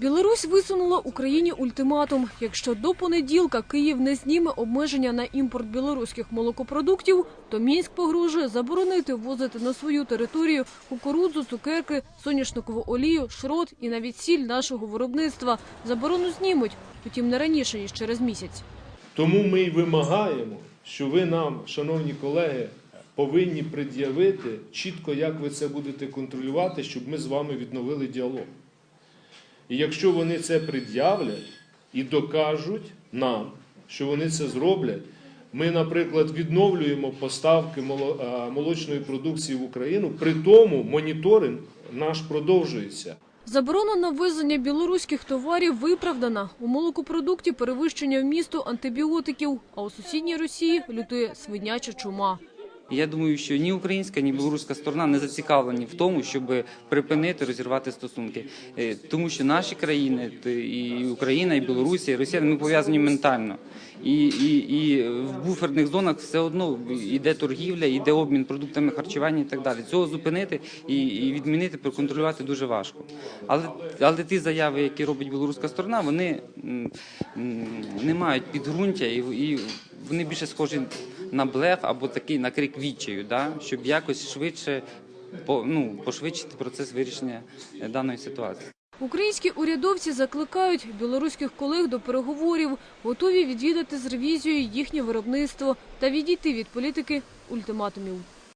Білорусь висунула Україні ультиматум. Якщо до понеділка Київ не зніме обмеження на імпорт білоруських молокопродуктів, то Мінськ погрожує заборонити ввозити на свою територію кукурудзу, цукерки, соняшникову олію, шрот і навіть сіль нашого виробництва. Заборону знімуть, втім не раніше ніж через місяць. Тому ми й вимагаємо, що ви нам, шановні колеги, повинні пред'явити чітко, як ви це будете контролювати, щоб ми з вами відновили діалог. І якщо вони це пред'являть і докажуть нам, що вони це зроблять, ми, наприклад, відновлюємо поставки моло- молочної продукції в Україну, при тому моніторинг наш продовжується. Заборона на ввезення білоруських товарів виправдана. У молокопродукті перевищення вмісту антибіотиків, а у сусідній Росії лютує свиняча чума. Я думаю, що ні українська, ні білоруська сторона не зацікавлені в тому, щоб припинити розірвати стосунки, Е, тому що наші країни, і Україна, і Білорусія, і Росія, ми пов'язані ментально. І, і, і в буферних зонах все одно йде торгівля, йде обмін продуктами харчування і так далі. Цього зупинити і, і відмінити, проконтролювати дуже важко. Але, але ті заяви, які робить білоруська сторона, вони не мають підґрунтя і, і вони більше схожі на блеф або такий на крик відчаю, да? щоб якось швидше по, ну, пошвидшити процес вирішення е, даної ситуації. Українські урядовці закликають білоруських колег до переговорів, готові відвідати з ревізією їхнє виробництво та відійти від політики ультиматумів.